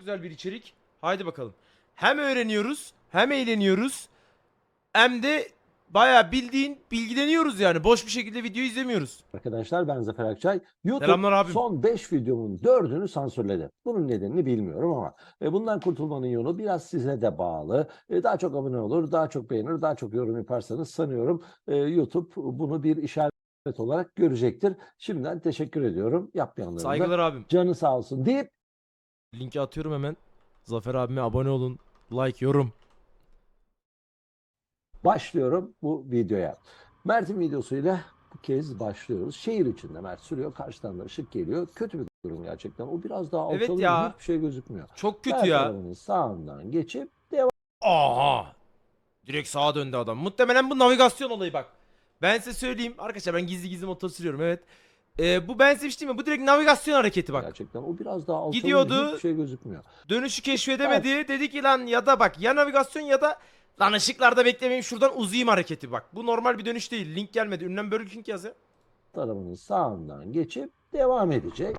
güzel bir içerik. Haydi bakalım. Hem öğreniyoruz, hem eğleniyoruz. Hem de bayağı bildiğin bilgileniyoruz yani. Boş bir şekilde video izlemiyoruz. Arkadaşlar ben Zafer Akçay. YouTube Selamlar abim. son 5 videomun 4'ünü sansürledi. Bunun nedenini bilmiyorum ama e, bundan kurtulmanın yolu biraz size de bağlı. E, daha çok abone olur, daha çok beğenir, daha çok yorum yaparsanız sanıyorum e, YouTube bunu bir işaret olarak görecektir. Şimdiden teşekkür ediyorum. Yapmayanların da Saygılar abim. canı sağ olsun deyip Linki atıyorum hemen. Zafer abime abone olun. Like, yorum. başlıyorum bu videoya. Mert'in videosuyla bu kez başlıyoruz. Şehir içinde Mert sürüyor. Karşıdan da ışık geliyor. Kötü bir durum gerçekten. O biraz daha Evet alçalıyor. ya. Hiçbir şey gözükmüyor. Çok kötü Mert ya. arabanın sağından geçip devam Aha. Direkt sağa döndü adam. Muhtemelen bu navigasyon olayı bak. Ben size söyleyeyim. Arkadaşlar ben gizli gizli motor sürüyorum evet. Ee, bu ben size şey mi? Bu direkt navigasyon hareketi bak. gerçekten. O biraz daha alçalıyor. Gidiyordu. Hiçbir şey gözükmüyor. Dönüşü keşfedemedi. Dedi ki lan ya da bak ya navigasyon ya da lan ışıklarda beklemeyeyim şuradan uzayayım hareketi bak. Bu normal bir dönüş değil. Link gelmedi. Ünlem Burger King yaz ya. Arabanın sağından geçip devam edecek.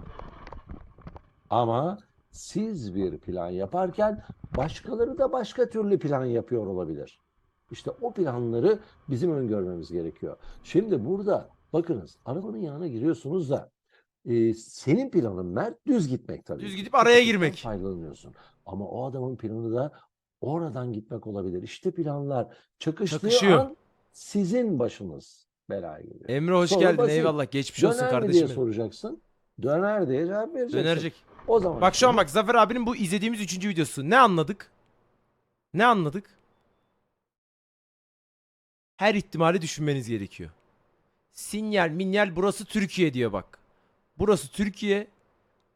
Ama siz bir plan yaparken başkaları da başka türlü plan yapıyor olabilir. İşte o planları bizim öngörmemiz gerekiyor. Şimdi burada bakınız arabanın yanına giriyorsunuz da e, senin planın Mert düz gitmek tabii. Düz gidip araya girmek. Faydalanıyorsun. Ama o adamın planı da oradan gitmek olabilir. İşte planlar çakıştığı Çakışıyor. an sizin başınız belaya giriyor. Emre hoş Soru geldin. basit. Eyvallah. Geçmiş olsun Döner mi kardeşim. diye benim. soracaksın. Döner diye cevap vereceksin. Dönerecek. O zaman Bak şu an bak Zafer abinin bu izlediğimiz üçüncü videosu. Ne anladık? Ne anladık? Her ihtimali düşünmeniz gerekiyor. Sinyal, minyal burası Türkiye diyor bak. Burası Türkiye.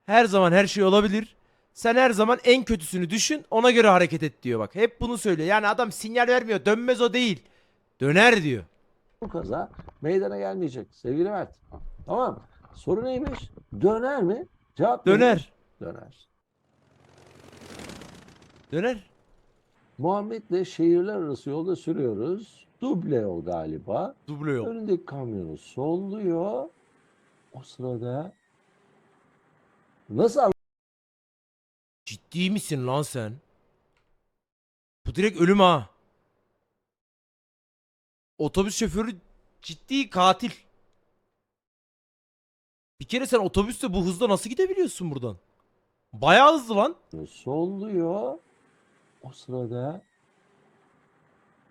Her zaman her şey olabilir. Sen her zaman en kötüsünü düşün ona göre hareket et diyor bak. Hep bunu söylüyor. Yani adam sinyal vermiyor. Dönmez o değil. Döner diyor. bu kaza meydana gelmeyecek sevgili Mert. Tamam mı? Soru neymiş? Döner mi? Cevap neymiş? Döner. Döner. Döner. Muhammed'le şehirler arası yolda sürüyoruz. Duble yol galiba. Duble yol. Önündeki kamyonu solluyor. O sırada nasıl Ciddi misin lan sen? Bu direkt ölüm ha. Otobüs şoförü ciddi katil. Bir kere sen otobüste bu hızda nasıl gidebiliyorsun buradan? Bayağı hızlı lan. solluyor? O sırada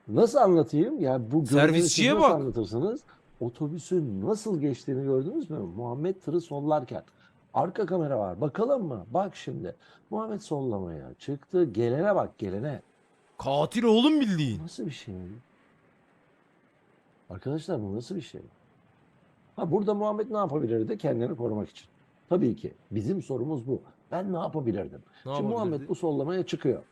nasıl anlatayım? Yani bu Servisçiye siz nasıl bak. anlatırsınız? Otobüsün nasıl geçtiğini gördünüz mü? Muhammed tırı sollarken. Arka kamera var. Bakalım mı? Bak şimdi. Muhammed sollamaya çıktı. Gelene bak gelene. Katil oğlum bildiğin. Nasıl bir şey? Arkadaşlar bu nasıl bir şey? Ha burada Muhammed ne yapabilirdi kendini korumak için? Tabii ki. Bizim sorumuz bu. Ben ne yapabilirdim? Ne Şimdi Muhammed yapabilirdi? bu sollamaya çıkıyor.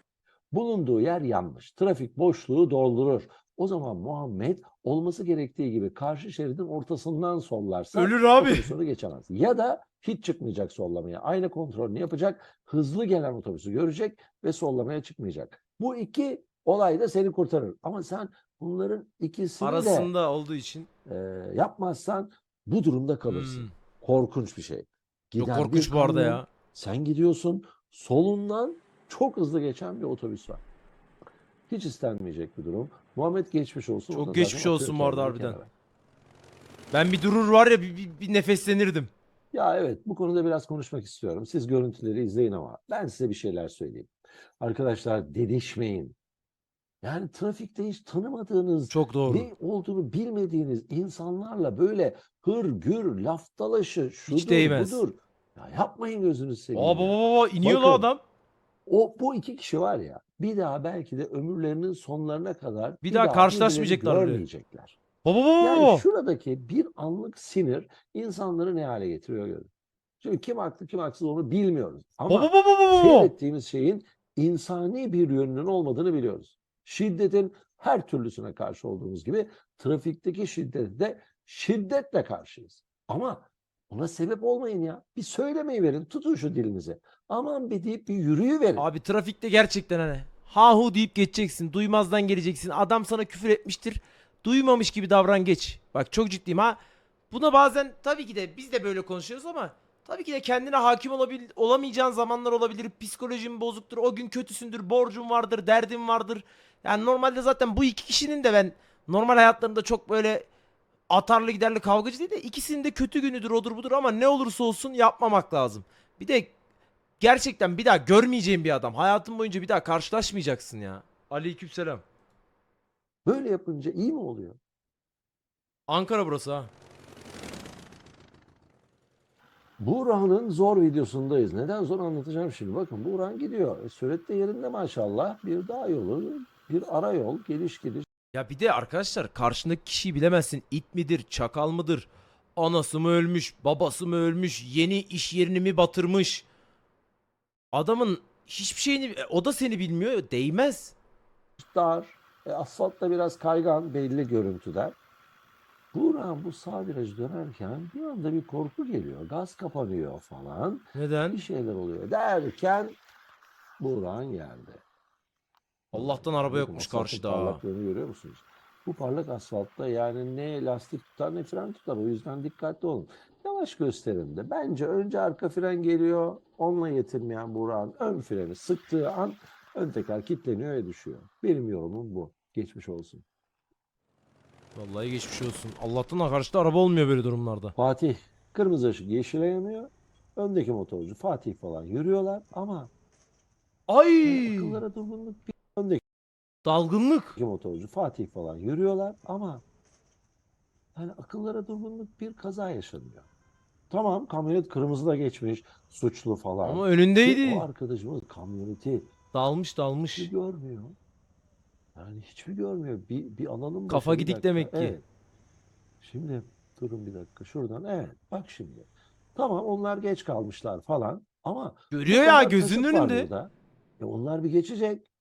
Bulunduğu yer yanlış. Trafik boşluğu doldurur. O zaman Muhammed olması gerektiği gibi karşı şeridin ortasından sollarsa Ölür abi. otobüsünü geçemez. Ya da hiç çıkmayacak sollamaya. Aynı kontrolünü yapacak. Hızlı gelen otobüsü görecek ve sollamaya çıkmayacak. Bu iki olay da seni kurtarır. Ama sen bunların ikisini de Arasında olduğu için. e, yapmazsan bu durumda kalırsın. Hmm. Korkunç bir şey. Çok Giden bir korkunç bu arada ya. sen gidiyorsun solundan çok hızlı geçen bir otobüs var. Hiç istenmeyecek bir durum. Muhammed geçmiş olsun. Çok geçmiş olsun bu arada harbiden. kenara. Ben bir durur var ya bir, bir, bir nefeslenirdim. Ya evet bu konuda biraz konuşmak istiyorum. Siz görüntüleri izleyin ama ben size bir şeyler söyleyeyim. Arkadaşlar dedişmeyin. Yani trafikte hiç tanımadığınız, Çok doğru. ne olduğunu bilmediğiniz insanlarla böyle hır gür, laf dalaşı, şudur değmez. budur. Ya yapmayın gözünüzü seveyim. Aa baba baba iniyor Bakın. adam. O bu iki kişi var ya bir daha belki de ömürlerinin sonlarına kadar Bir daha birbirlerini karşılaşmayacaklar görmeyecekler. Baba baba baba. Yani şuradaki bir anlık sinir insanları ne hale getiriyor görün. Şimdi kim haklı kim haksız onu bilmiyoruz. Ama Baba baba baba seyrettiğimiz şeyin insani bir yönünün olmadığını biliyoruz. Şiddetin her türlüsüne karşı olduğumuz gibi trafikteki şiddete de şiddetle karşıyız. Ama buna sebep olmayın ya. Bir söylemeyi verin. Tutun şu dilinizi. Aman bir deyip bir yürüyüverin. Abi trafikte gerçekten hani ha hu deyip geçeceksin. Duymazdan geleceksin. Adam sana küfür etmiştir. Duymamış gibi davran geç. Bak çok ciddiyim ha. Buna bazen tabii ki de biz de böyle konuşuyoruz ama Tabii ki de kendine hakim olabil olamayacağın zamanlar olabilir. Psikolojin bozuktur. O gün kötüsündür. Borcun vardır. Derdin vardır. Yani normalde zaten bu iki kişinin de ben normal hayatlarında çok böyle atarlı giderli kavgacı değil de ikisinin de kötü günüdür odur budur ama ne olursa olsun yapmamak lazım. Bir de gerçekten bir daha görmeyeceğin bir adam. Hayatın boyunca bir daha karşılaşmayacaksın ya. Aleykümselam. Böyle yapınca iyi mi oluyor? Ankara burası ha. Buğra'nın zor videosundayız. Neden zor anlatacağım şimdi. Bakın Buğra gidiyor. E, Süret de yerinde maşallah. Bir dağ yolu, bir ara yol, geliş gidiş. Ya bir de arkadaşlar karşındaki kişiyi bilemezsin. İt midir, çakal mıdır? Anası mı ölmüş, babası mı ölmüş, yeni iş yerini mi batırmış? Adamın hiçbir şeyini, e, o da seni bilmiyor. Değmez. dar. E, asfalt da biraz kaygan belli görüntüden. Buğra bu sağ viraj dönerken bir anda bir korku geliyor. Gaz kapanıyor falan. Neden? Bir şeyler oluyor derken Buğra'nın yerde. Allah'tan araba Bakın yokmuş asfaltın karşıda. ha. Parlaklığını görüyor musunuz? Bu parlak asfaltta yani ne lastik tutar ne fren tutar. O yüzden dikkatli olun. Yavaş gösterin de. Bence önce arka fren geliyor. Onunla yetinmeyen Buğra'nın ön freni sıktığı an ön teker kilitleniyor ve düşüyor. Benim yorumum bu. Geçmiş olsun. Vallahi geçmiş olsun. Allah'tan da karşıda araba olmuyor böyle durumlarda. Fatih kırmızı ışık yeşile yanıyor. Öndeki motorcu Fatih falan yürüyorlar ama Ay! akıllara durgunluk bir öndeki Dalgınlık. motorcu Fatih falan yürüyorlar ama yani akıllara durgunluk bir kaza yaşanıyor. Tamam kamyonet kırmızıda geçmiş suçlu falan. Ama Ki önündeydi. O arkadaşımız kamyoneti Dalmış dalmış. hiç görmüyor. Yani hiçbir görmüyor. Bir, bir alalım. Kafa gidik demek ki. Evet. Şimdi durun bir dakika şuradan. Evet bak şimdi. Tamam onlar geç kalmışlar falan ama Görüyor ya gözünün önünde. burada. E onlar bir geçecek.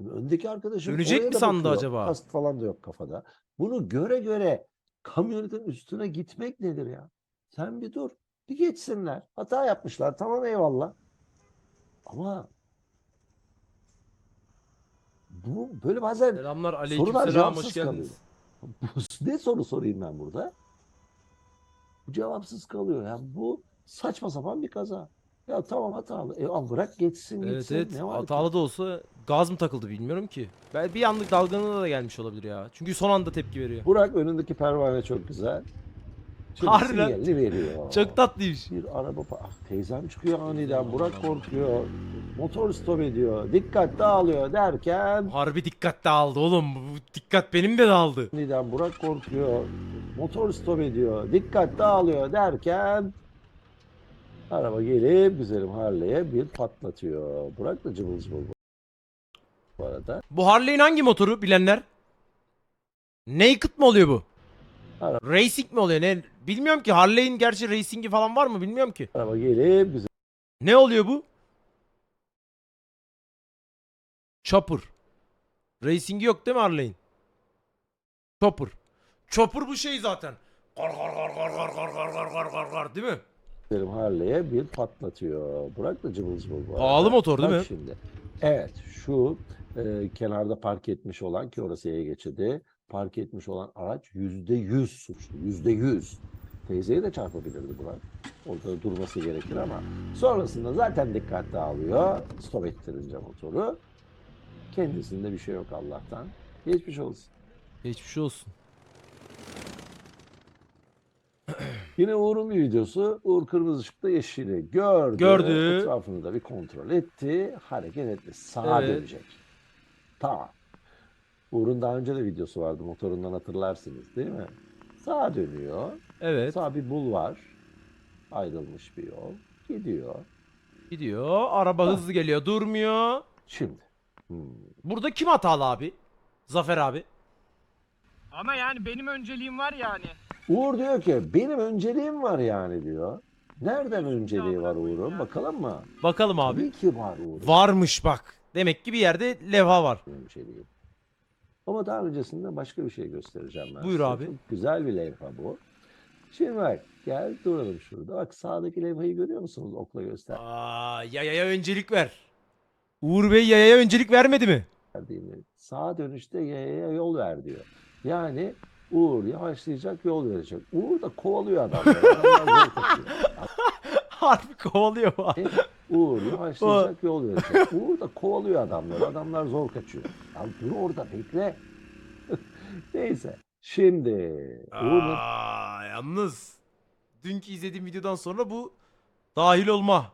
Şimdi öndeki arkadaşım Dönecek oraya mi sandı bakıyor. acaba? Kask falan da yok kafada. Bunu göre göre kamyonetin üstüne gitmek nedir ya? Sen bir dur. Bir geçsinler. Hata yapmışlar. Tamam eyvallah. Ama bu böyle bazen Selamlar Sorular aleykümselam hoş cevapsız geldiniz. ne soru sorayım ben burada? Bu cevapsız kalıyor. Yani bu saçma sapan bir kaza. Ya tamam hatalı. E al bırak geçsin Evet gitsin. evet Ne var ki? hatalı da olsa gaz mı takıldı bilmiyorum ki. Ben bir anlık dalgınlığına da gelmiş olabilir ya. Çünkü son anda tepki veriyor. Burak önündeki pervane çok güzel. Şimdi veriyor. Çok tatlıymış. Bir araba ah, teyzem çıkıyor aniden. Burak korkuyor. Motor stop ediyor. Dikkat dağılıyor derken Harbi dikkat dağıldı oğlum. Dikkat benim de dağıldı. aniden Burak korkuyor. Motor stop ediyor. Dikkat dağılıyor derken araba gelip güzelim Harley'e bir patlatıyor. Burak da cıvıl cıvıl bu arada. Bu Harley'in hangi motoru bilenler? Naked mı oluyor bu? Ara- Racing mi oluyor? Ne? Bilmiyorum ki. Harley'in gerçi racing'i falan var mı? Bilmiyorum ki. Araba gelip güzel Ne oluyor bu? Chopper. Racing'i yok değil mi Harley'in? Chopper. Chopper bu şey zaten. Gar gar gar gar gar gar gar gar gar gar değil mi? Güzelim Harley'e bir patlatıyor. Burak da cıvıl cıvıl bu. Pahalı motor değil Bak mi? şimdi. Evet şu e, kenarda park etmiş olan ki orası yaya geçidi. Park etmiş olan araç yüzde yüz suçlu. Yüzde yüz. Teyzeye de çarpabilirdi Burak. Orada durması gerekir ama sonrasında zaten dikkat dağılıyor. Stop ettirince motoru. Kendisinde bir şey yok Allah'tan. Geçmiş olsun. Geçmiş olsun. Yine Uğur'un bir videosu. Uğur kırmızı ışıkta yeşili gördü. Gördü. Etrafını da bir kontrol etti. Hareket etti. Sağa Evet. dönecek. Tamam. Uğur'un daha önce de videosu vardı. Motorundan hatırlarsınız değil mi? Sağa dönüyor. Evet. Sağ bir bulvar. Ayrılmış bir yol. Gidiyor. Gidiyor. Araba Ha. hızlı geliyor. Durmuyor. Şimdi. Hmm. Burada kim hatalı abi? Zafer abi. Ama yani benim önceliğim var yani. Uğur diyor ki benim önceliğim var yani diyor. Nereden önceliği var Uğur'un? Bakalım mı? Bakalım abi. Tabii ki var Uğur'un. Varmış bak. Demek ki bir yerde levha var. önceliği. Ama daha öncesinde başka bir şey göstereceğim ben Buyur size. abi. Çok güzel bir levha bu. Şimdi bak gel duralım şurada. Bak sağdaki levhayı görüyor musunuz? Okla Aa, yayaya öncelik ver. Uğur Bey yayaya öncelik vermedi mi? gösterdiğimi. Sağa dönüşte yayaya yol ver diyor. Yani Uğur yavaşlayacak yol verecek. Uğur da kovalıyor adamları. Adamlar zor kaçıyor. Harbi kovalıyor bu. E, Uğur yavaşlayacak yol verecek. Uğur da kovalıyor adamları. Adamlar zor kaçıyor. Ya dur orada bekle. Neyse. Şimdi Uğur'un Aa, yalnız dünkü izlediğim videodan sonra bu dahil olma.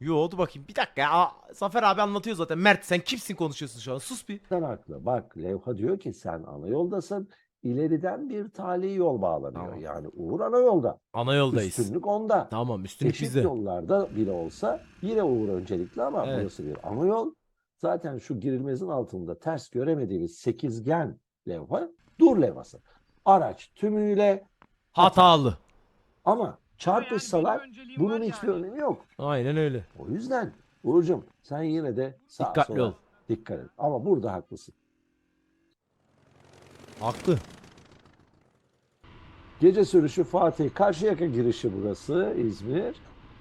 Yo oldu bakayım. Bir dakika ya. Aa, Zafer abi anlatıyor zaten. Mert sen kimsin konuşuyorsun şu an? Sus bir. Sen haklı. Bak levha diyor ki sen ana yoldasın. İleriden bir tali yol bağlanıyor. Tamam. Yani Uğur ana yolda. Ana yoldayız. Üstünlük onda. Tamam üstünlük Eşit bizde. yollarda bile olsa yine Uğur öncelikli ama Evet. burası bir ana yol. Zaten şu girilmezin altında ters göremediğimiz sekizgen levha dur levhası. Araç tümüyle Hatalı. ama Ama yani çarpışsalar önceliğim bunun hiçbir yani. önemi yok. Aynen öyle. O yüzden Uğur'cum sen yine de sağa Dikkatli sola ol. dikkat et. Ama burada haklısın. Haklı. Gece sürüşü Fatih Karşıyaka girişi burası İzmir.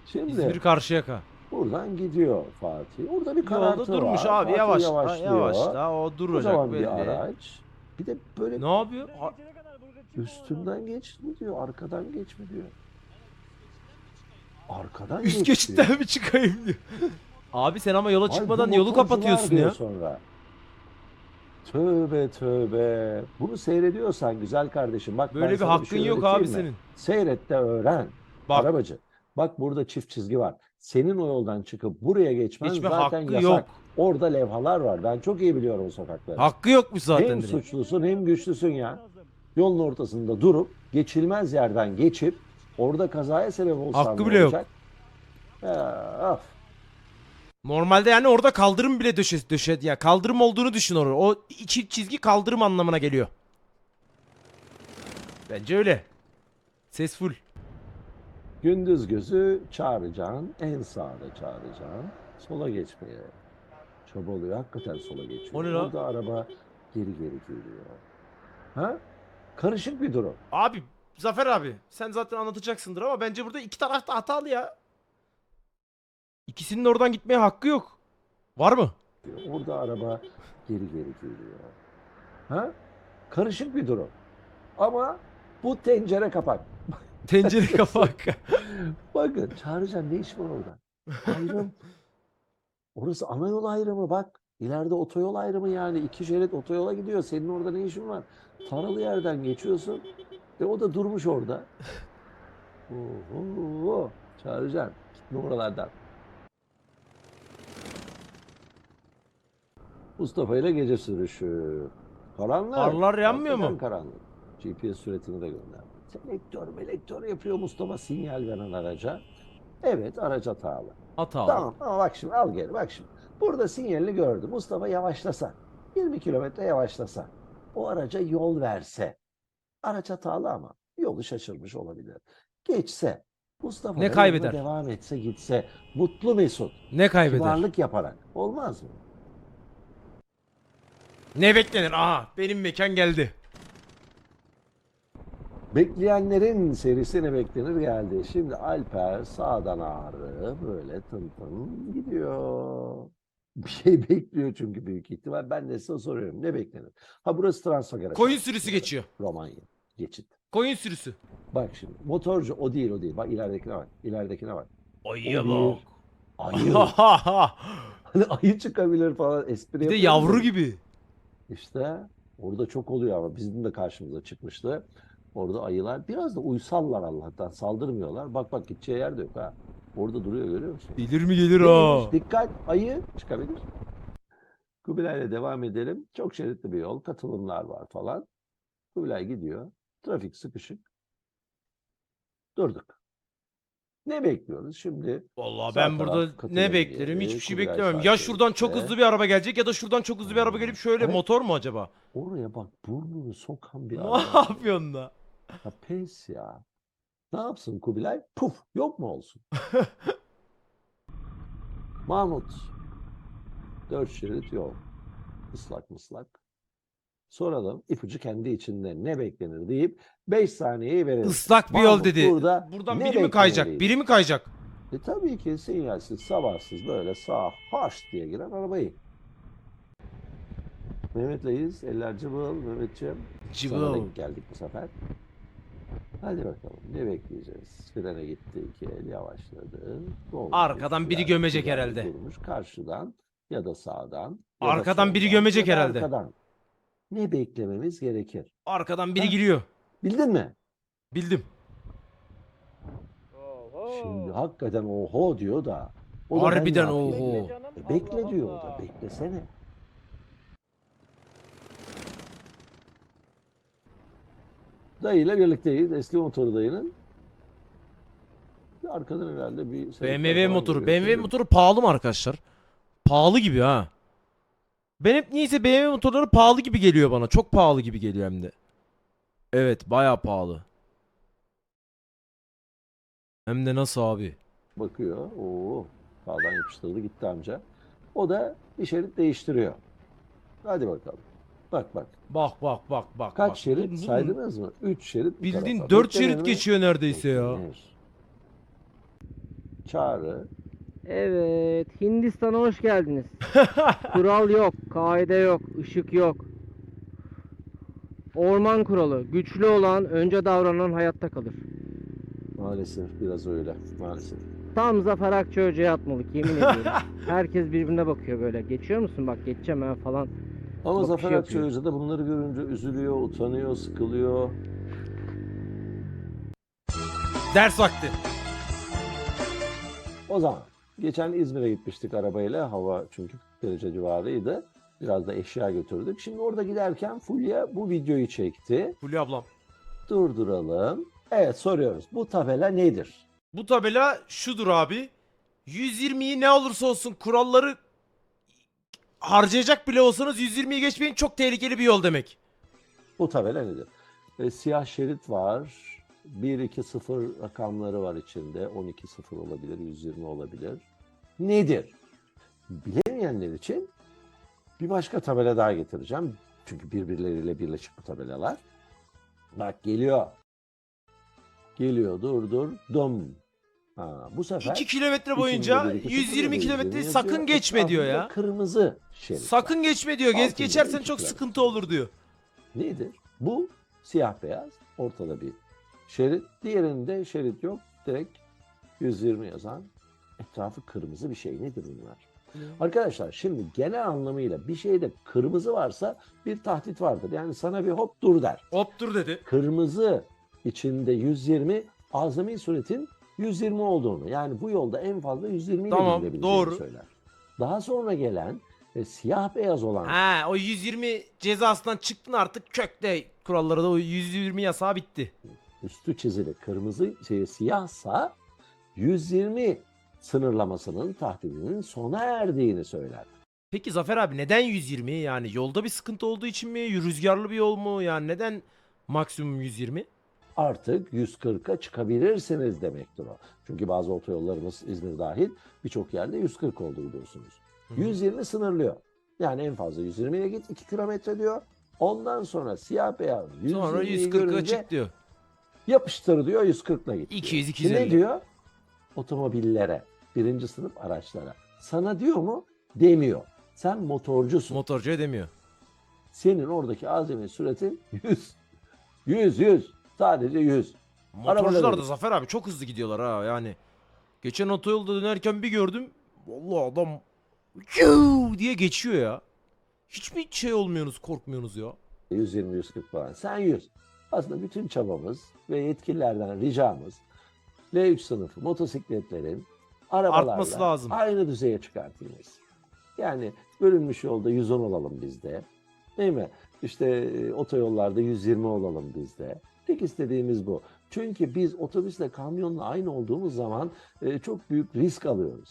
Şimdi İzmir Karşıyaka. buradan gidiyor Fatih. Orada bir karartı Yolda durmuş var. abi Fatih yavaş. yavaşlıyor. Yavaş. Daha o duracak belli. bir araç. Bir de böyle Ne yapıyor? Ha- üstünden geç mi diyor, arkadan geç mi diyor. Arkadan Üst geç geçitten mi çıkayım diyor. Abi sen ama yola Ay, çıkmadan yolu motorcular kapatıyorsun ya. Sonra. Tövbe tövbe. Bunu seyrediyorsan güzel kardeşim bak ben Böyle bir sana hakkın şey yok abi mi? senin. Seyret de öğren. Bak Arabacı. Bak burada çift çizgi var. Senin o yoldan çıkıp buraya geçmen Geçme zaten hakkı yasak. yok. Orada levhalar var. Ben çok iyi biliyorum o sokakları. hakkı yokmuş zaten hem direkt. suçlusun hem güçlüsün ya. Yolun ortasında durup geçilmez yerden geçip orada kazaya sebep olsan Hakkı ne bile yok. olacak? Ya, of. Normalde yani orada kaldırım bile döşe döşedi ya. Kaldırım olduğunu düşün orada. O çift çizgi kaldırım anlamına geliyor. Bence öyle. Ses full. Gündüz gözü çağıracaksın. En sağda çağıracaksın. Sola geçmeye çabalıyor. Hakikaten sola geçiyor. O ne lan? Orada araba geri geri geliyor. Ha? Karışık bir durum. Abi Zafer abi sen zaten anlatacaksındır ama bence burada iki taraf da hatalı ya. İkisinin oradan gitmeye hakkı yok. Var mı? Orada araba geri geri geliyor. Ha? Karışık bir durum. Ama bu tencere kapak. Tencere kapak. Bakın çağıracağım ne iş var orada? Ayrım. Orası ana yol ayrımı bak. İleride otoyol ayrımı yani. iki şerit otoyola gidiyor. Senin orada ne işin var? Taralı yerden geçiyorsun. Ve o da durmuş orada. Oho. Çağıracağım. Gitme oralardan. Mustafa ile gece sürüşü. Karanlık. Farlar yanmıyor mu? Karanlık. GPS süretini de gönderdim. Selektör melektör yapıyor Mustafa sinyal veren araca. Evet araç hatalı. Hatalı. Tamam ama bak şimdi al geri bak şimdi. Burada sinyalini gördü. Mustafa yavaşlasa. 20 kilometre yavaşlasa. O araca yol verse. Araç hatalı ama yolu şaşırmış olabilir. Geçse. Mustafa Ne kaybeder? devam etse gitse. Mutlu mesut. Ne kaybeder? Kibarlık yaparak. Olmaz mı? Ne beklenir? Aha benim mekan geldi. Bekleyenlerin serisi ne beklenir geldi. Şimdi Alper sağdan ağrı böyle tın tın gidiyor. Bir şey bekliyor çünkü büyük ihtimal. Ben de size soruyorum ne beklenir? Ha burası Transfagara. Koyun sürüsü geçiyor. Romanya. Geçit. Koyun sürüsü. Bak şimdi motorcu o değil o değil. Bak ileridekine bak. İleridekine bak. Ayıya bak. Ayı. hani ayı çıkabilir falan espri bir de yavru ya. gibi. İşte orada çok oluyor ama bizim de karşımıza çıkmıştı. Orada ayılar biraz da uysallar Allah'tan saldırmıyorlar. Bak bak gideceği yer de yok ha. Orada duruyor görüyor musun? Gelir mi gelir ha. Dikkat ayı çıkabilir. Kubilay'la devam edelim. Çok şeritli bir yol. Katılımlar var falan. Kubilay gidiyor. Trafik sıkışık. Durduk. Ne bekliyoruz şimdi? Vallahi ben burada ne beklerim? Hiçbir şey sağ Ya şuradan çok hızlı bir araba gelecek ya da şuradan çok hızlı bir araba gelip şöyle Evet. motor mu acaba? Oraya bak burnunu sokan bir Ne yapıyorsun da? Ya pes ya. Ne yapsın Kubilay? Puf yok mu olsun? Mahmut. Dört şerit yol. Islak mıslak. Soralım ipucu kendi içinde ne beklenir deyip 5 saniyeyi verelim. Islak bir yol Mahmut dedi. burada Buradan ne biri mi kayacak? beklemeliydi? Biri mi kayacak? E tabii ki sinyalsiz, sabahsız böyle sağ haş diye giren arabayı. Mehmet'leyiz. Eller cıvıl. Mehmetciğim. Sana Cıvıl. denk geldik bu sefer. Hadi bakalım. Ne bekleyeceğiz? Frene gitti iki el yavaşladı. Doldu. Arkadan biri gömecek herhalde. Durmuş. Karşıdan ya da sağdan. ya da Arkadan biri soldan gömecek ya da herhalde. Arkadan. Ne beklememiz gerekir? Arkadan biri Ha? giriyor. Bildin mi? Bildim. Şimdi hakikaten oho diyor da. o da ben Harbiden ne yapayım? oho. E, bekle diyor o da. Beklesene. Dayıyla birlikteyiz. Eski motoru dayının. Arkadan herhalde bir... BMW motoru. BMW motoru pahalı mı arkadaşlar? Pahalı gibi ha. Ben hep niyeyse BMW motorları pahalı gibi geliyor bana. Çok pahalı gibi geliyor hem de. Evet bayağı pahalı. Hem de nasıl abi? Bakıyor. Oo, sağdan yapıştırdı gitti amca. O da bir şerit değiştiriyor. Hadi bakalım. Bak bak. Bak bak bak bak. Kaç bak. şerit saydınız mı? 3 şerit bu Bildiğin tarafa. 4 Beklenir şerit mi? geçiyor neredeyse ya. Beklenir. Çağrı. Evet, Hindistan'a hoş geldiniz. Kural yok, kaide yok, ışık yok. Orman kuralı, güçlü olan önce davranan hayatta kalır. Maalesef biraz öyle. Maalesef. Tam Zafer Akçay Hoca'ya atmalık yemin ediyorum. Herkes birbirine bakıyor böyle. Geçiyor musun? Bak geçeceğim ha falan. Ama Bakışı Zafer yapıyor. Akçay Hoca da bunları görünce üzülüyor, utanıyor, sıkılıyor. Ders vakti. O zaman geçen İzmir'e gitmiştik arabayla. Hava çünkü 40 derece civarıydı. Biraz da eşya götürdük. Şimdi orada giderken Fulya bu videoyu çekti. Fulya ablam. Durduralım. Evet soruyoruz. Bu tabela nedir? Bu tabela şudur abi. 120'yi ne olursa olsun kuralları harcayacak bile olsanız 120'yi geçmeyin çok tehlikeli bir yol demek. Bu tabela nedir? E, siyah şerit var. 1-2-0 rakamları var içinde. 12-0 olabilir, 120 olabilir. Nedir? Bilemeyenler için bir başka tabela daha getireceğim. Çünkü birbirleriyle birleşik bu tabelalar. Bak geliyor. Geliyor dur dur dum. Ha, bu sefer 2 kilometre boyunca 1, 2, 0, 120 120 kilometre sakın geçme diyor ya. Kırmızı şerit. Sakın geçme diyor. Gez geçersen çok sıkıntı olur diyor. Nedir? Bu siyah beyaz. Ortada bir şerit. Diğerinde şerit yok. Direkt 120 yazan etrafı kırmızı bir şey. Nedir bunlar? Arkadaşlar şimdi genel anlamıyla bir şeyde kırmızı varsa bir tahdit vardır. Yani sana bir hop dur der. Hop dur dedi. Kırmızı içinde 120 azami suretin 120 olduğunu yani bu yolda en fazla 120 ile Tamam, doğru. söyler. Daha sonra gelen ve siyah beyaz olan Ha o 120 cezasından çıktın artık kökte kuralları da o 120 yasağı bitti. Üstü çizili kırmızı şey, siyahsa 120 sınırlamasının tahdidinin sona erdiğini söyler. Peki Zafer abi neden 120 yani yolda bir sıkıntı olduğu için mi rüzgarlı bir yol mu yani neden maksimum 120? Artık 140'a çıkabilirsiniz demektir o. Çünkü bazı otoyollarımız İzmir dahil birçok yerde 140 oldu biliyorsunuz. 120 sınırlıyor. Yani en fazla 120 ile git 2 kilometre diyor. Ondan sonra siyah beyaz 120'yi Sonra 140'a görünce çık diyor. Yapıştır diyor 140 ile git. diyor. 200, Ne 250. diyor? Otomobillere, birinci sınıf araçlara. Sana diyor mu? Demiyor. Sen motorcusun. Motorcu ödemiyor. Senin oradaki azami süretin 100. 100, 100. Sadece 100. Motorcular da Zafer abi çok hızlı gidiyorlar ha yani. Geçen otoyolda dönerken bir gördüm. Vallahi adam "Yuuu!" diye geçiyor ya. Hiç mi şey olmuyorsunuz korkmuyorsunuz ya? 120, 140 falan. Sen 100. Aslında bütün çabamız ve yetkililerden ricamız L3 sınıfı motosikletlerin arabalarla Artması lazım. aynı düzeye çıkartılması. Yani bölünmüş yolda 110 olalım bizde. Değil mi? İşte e, otoyollarda 120 olalım bizde. Tek istediğimiz bu. Çünkü biz otobüsle kamyonla aynı olduğumuz zaman e, çok büyük risk alıyoruz.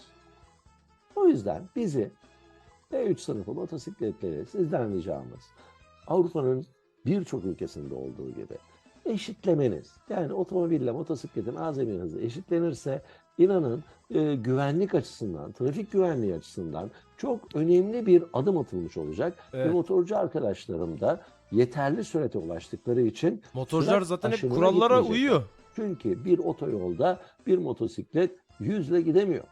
O yüzden bizi L3 sınıfı motosikletleri sizden ricamız Avrupa'nın birçok ülkesinde olduğu gibi eşitlemeniz. Yani otomobille motosikletin azami hızı eşitlenirse inanın e, güvenlik açısından, trafik güvenliği açısından çok önemli bir adım atılmış olacak. Ve Evet. motorcu arkadaşlarım da yeterli sürete ulaştıkları için Motorcular zaten hep kurallara gitmeyecek. uyuyor. çünkü bir otoyolda bir motosiklet yüzle gidemiyor.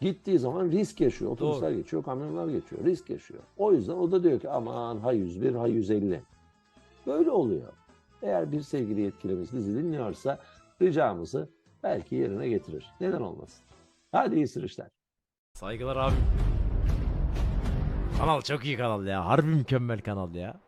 Gittiği zaman risk yaşıyor. Otobüsler geçiyor, kamyonlar geçiyor. Risk yaşıyor. O yüzden o da diyor ki aman ha 101 ha 150. Böyle oluyor. Eğer bir sevgili yetkilimiz bizi dinliyorsa ricamızı belki yerine getirir. Neden olmasın? Hadi iyi sürüşler. Saygılar abi. Kanal çok iyi kanal ya. Harbi mükemmel kanal ya.